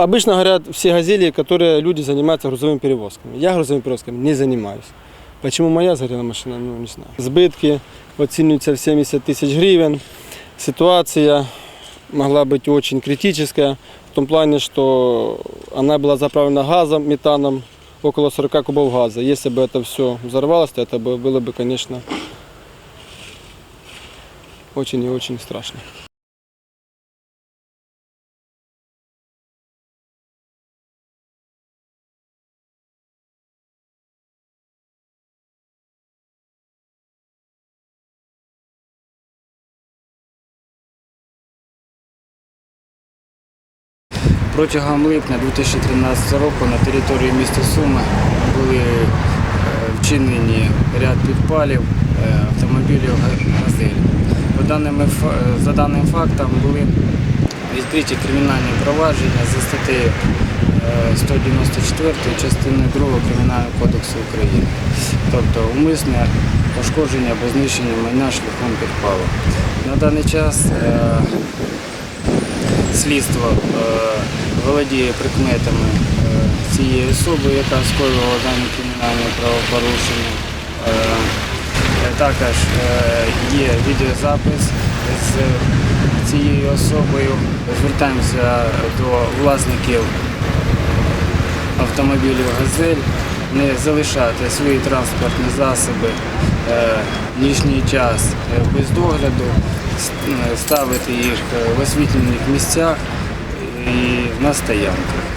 Обычно говорят все газели, которые люди занимаются грузовыми перевозками. Я грузовыми перевозками не занимаюсь. Почему моя сгорела машина, ну не знаю. Збитки оцениваются в 70 тысяч гривен. Ситуация могла быть очень критическая в том плане, что она была заправлена газом, метаном, около 40 кубов газа. Если бы это все взорвалось, то это бы- было бы, конечно, очень и очень страшно. Протягом липня 2013 року на території міста Суми були е, вчинені ряд підпалів е, автомобілів «Га- «Газель». Фа- за даним фактом були відкриті кримінальні провадження за статтею е, 194 частиною 2 Кримінального кодексу України, тобто умисне пошкодження або знищення майна шляхом підпалу. На даний час е, слідство е, володіє прикметами е, цієї особи, яка скоювала дане кримінальне правопорушення. Е, е, Також є відеозапис з цією особою. Звертаємося до власників автомобілів «Газель» не залишати свої транспортні засоби лишній час без догляду, ставити їх в освітлених місцях і на стоянках.